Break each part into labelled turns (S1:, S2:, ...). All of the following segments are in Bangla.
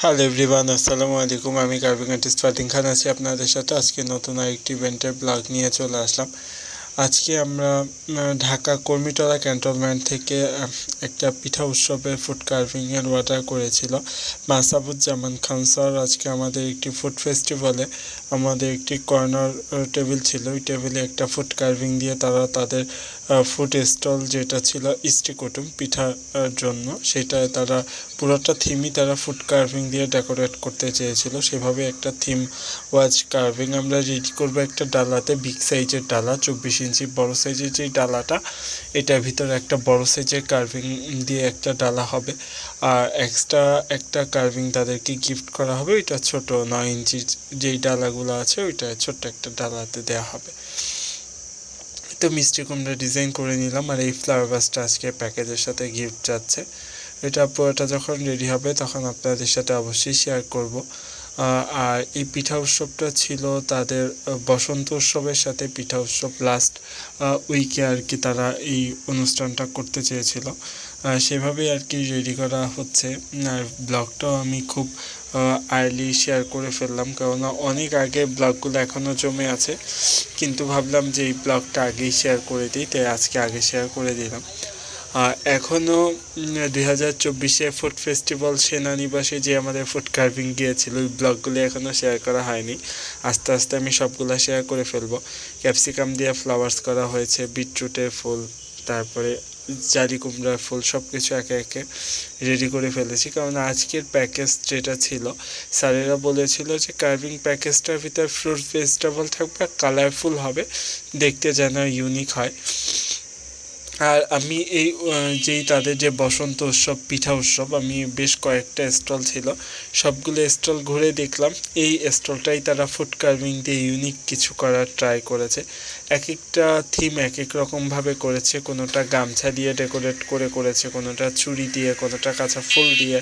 S1: হ্যালো এভরিওয়ান আসসালামু আলাইকুম আমি কার্ভিং আর্টিস্ট ফাতিন খান আছি। আপনাদের সাথে আজকে নতুন আরেকটি ইভেন্টের ব্লগ নিয়ে চলে আসলাম। আজকে আমরা ঢাকা কর্মীতলা ক্যান্টনমেন্ট থেকে একটা পিঠা উৎসবের ফুড কার্ভিংয়ের অর্ডার করেছিল। মাসাবুজ্জামান খান স্যার আজকে আমাদের একটি ফুড ফেস্টিভ্যালে আমাদের একটি কর্নার টেবিল ছিল। ওই টেবিলে একটা ফুড কার্ভিং দিয়ে তারা তাদের ফুড স্টল যেটা ছিল ইস্টি কুটুম পিঠার জন্য, সেটায় তারা পুরোটা থিমই তারা ফুড কার্ভিং দিয়ে ডেকোরেট করতে চেয়েছিল। সেভাবে একটা থিম ওয়াজ কার্ভিং আমরা রেডি করব একটা ডালাতে বিগ সাইজের ডালা, চব্বিশ ইঞ্চি বড় সাইজের যেই ডালাটা, এটার ভিতরে একটা বড় সাইজের কার্ভিং দিয়ে একটা ডালা হবে। আর এক্সট্রা একটা কার্ভিং তাদেরকে গিফট করা হবে, ওইটা ছোট নয় ইঞ্চির যেই ডালাগুলো আছে, ওইটা ছোট্ট একটা ডালাতে দেওয়া হবে। তো মিষ্টি কুমড়া ডিজাইন করে নিলাম, আর এই ফ্লাওয়ার বাসটা আজকে প্যাকেজের সাথে গিফট যাচ্ছে। এটা পুরোটা যখন রেডি হবে, তখন আপনাদের সাথে অবশ্যই শেয়ার করব। আর এই পিঠা উৎসবটা ছিল তাদের বসন্ত উৎসবের সাথে পিঠা উৎসব লাস্ট উইকে আর কি তারা এই অনুষ্ঠানটা করতে চেয়েছিল। আহ, সেভাবেই আর কি রেডি করা হচ্ছে। আর ব্লগটাও আমি খুব আর্লি শেয়ার করে ফেললাম কেননা অনেক আগে ব্লগগুলো এখনও জমে আছে। কিন্তু ভাবলাম যে এই ব্লগটা আগেই শেয়ার করে দিই তাই আজকে আগে শেয়ার করে দিলাম। এখনও দুই হাজার চব্বিশে ফুড ফেস্টিভ্যাল সেনানিবাসে যে আমাদের ফুড কার্ভিং গিয়েছিল, ওই ব্লগগুলি এখনও শেয়ার করা হয়নি। আস্তে আস্তে আমি সবগুলো শেয়ার করে ফেলব। ক্যাপসিকাম দিয়ে ফ্লাওয়ার্স করা হয়েছে বিটরুটের ফুল, তারপরে জারি কুমড়ার ফুল সব কিছু একে একে রেডি করে ফেলেছি। কারণ আজকের প্যাকেজ যেটা ছিল, স্যারেরা বলেছিল যে কার্ভিং প্যাকেজটার ভিতর ফ্রুট ভেজিটেবল থাকবে কালারফুল হবে। দেখতে যেন ইউনিক হয়। আর আমি এই যেই তাদের যে বসন্ত উৎসব, পিঠা উৎসব, আমি বেশ কয়েকটা স্টল ছিল। সবগুলো স্টল ঘুরে দেখলাম। এই স্টলটাই তারা ফুড কার্ভিং দিয়ে ইউনিক কিছু করার ট্রাই করেছে। এক একটা থিম এক এক রকমভাবে করেছে। কোনোটা গামছা দিয়ে ডেকোরেট করে করেছে, কোনোটা চুড়ি দিয়ে, কোনোটা কাঁচা ফুল দিয়ে।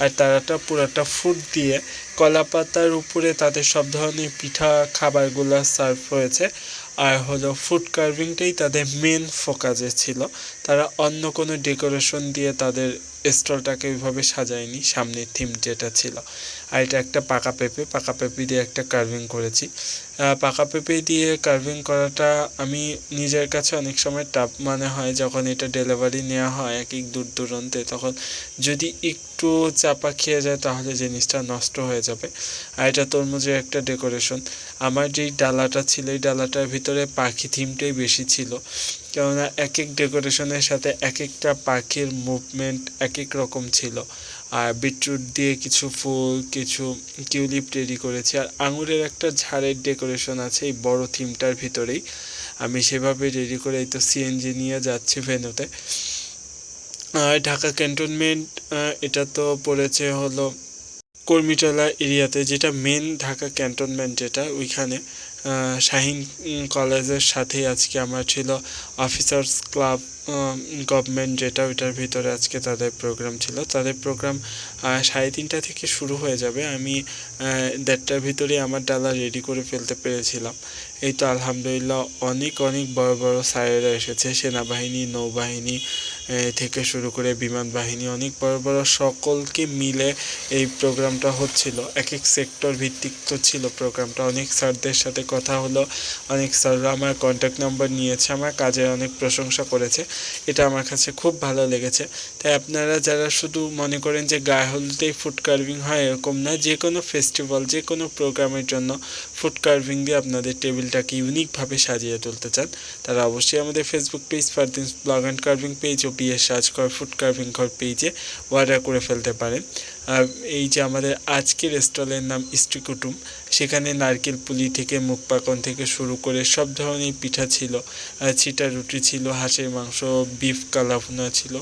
S1: আর তারাটা পুরাটা ফুড দিয়ে কলা পাতার উপরে তাদের সব ধরনের পিঠা খাবারগুলো সার্ভ হয়েছে। আর হলো ফুড কার্ভিংটাই তাদের মেন ফোকাসে ছিল। তারা অন্য কোনো ডেকোরেশন দিয়ে তাদের স্টলটাকে ওইভাবে সাজায়নি, সামনের থিম যেটা ছিল। আর এটা একটা পাকা পেঁপে পাকা পেঁপে দিয়ে একটা কার্ভিং করেছি। পাকা পেঁপে দিয়ে কার্ভিং করাটা আমি নিজের কাছে অনেক সময় টাফ মনে হয়, যখন এটা ডেলিভারি নেওয়া হয় এক এক দূর দূরান্তে, তখন যদি একটু চাপা খেয়ে যায় তাহলে জিনিসটা নষ্ট হয়ে যাবে। আর এটা তরমুজের একটা ডেকোরেশন আমার যেই ডালাটা ছিল, এই ডালাটার ভিতরে পাখি থিমটাই বেশি ছিল। কেননা এক এক ডেকোরেশনের সাথে এক একটা পাখির মুভমেন্ট এক এক রকম ছিল। আর বিটরুট দিয়ে কিছু ফুল, কিছু টিউলিপ রেডি করেছি। আর আঙুরের একটা ঝাড়ের ডেকোরেশন আছে এই বড় থিমটার ভিতরেই। আমি সেভাবে রেডি করে এই তো সিএনজি নিয়ে যাচ্ছি ভেনুতে আর ঢাকা ক্যান্টনমেন্ট এটা তো পড়েছে হলো কর্মীটলা এরিয়াতে, যেটা মেন ঢাকা ক্যান্টনমেন্ট যেটা, ওইখানে শাহিন কলেজের সাথেই আজকে আমার ছিল অফিসার্স ক্লাব গভর্নমেন্ট যেটা, ওইটার ভিতরে আজকে তাদের প্রোগ্রাম ছিল। তাদের প্রোগ্রাম সাড়ে তিনটা থেকে শুরু হয়ে যাবে। আমি দেড়টার ভিতরে আমার ডালা রেডি করে ফেলতে পেরেছিলাম। এই তো আলহামদুলিল্লাহ অনেক অনেক বড় বড় স্যারেরা এসেছে, সেনাবাহিনী, নৌবাহিনী থেকে শুরু করে বিমান বাহিনী অনেক বড় বড় সকলকে মিলে এই প্রোগ্রামটা হচ্ছিল। এক এক সেক্টর ভিত্তিক তো ছিল প্রোগ্রামটা। অনেক স্যারদের সাথে কথা হলো, অনেক স্যাররা আমার কন্ট্যাক্ট নাম্বার নিয়েছে, আমার কাজের অনেক প্রশংসা করেছে। এটা আমার কাছে খুব ভালো লেগেছে। তাই আপনারা যারা শুধু মনে করেন যে গায়ে হলুদেই ফুড কার্ভিং হয় এরকম না, যে কোনো ফেস্টিভ্যাল যে কোনো প্রোগ্রামের জন্য ফুড কার্ভিং দিয়ে আপনাদের টেবিলটাকে ইউনিকভাবে সাজিয়ে তুলতে চান, তারা অবশ্যই আমাদের Facebook page Fardin blog and carving page ও বিয়ে সার্চ করে ফুড কার্ভিং ঘর পেজে অর্ডার করে ফেলতে পারেন। আর এই যে আমাদের আজকের স্টলের নাম ইস্টি কুটুম সেখানে নারকেল পুলি থেকে মুখ পাকন থেকে শুরু করে সব ধরনের পিঠা ছিল। ছিটা রুটি ছিল, হাঁসের মাংস বিফ কালাভুনা ছিল।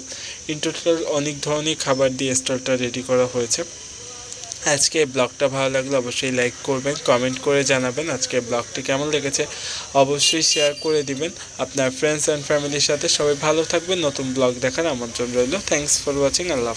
S1: ইন টোটাল অনেক ধরনের খাবার দিয়ে স্টলটা রেডি করা হয়েছে। আজকে ব্লগটা ভালো লাগলে অবশ্যই লাইক করবেন কমেন্ট করে জানাবেন আজকে ব্লগটি কেমন লেগেছে অবশ্যই শেয়ার করে দিবেন। আপনার ফ্রেন্ডস অ্যান্ড ফ্যামিলির সাথে সবাই ভালো থাকবেন, নতুন ব্লগ দেখার আমন্ত্রণ রইল। Thanks for watching Allah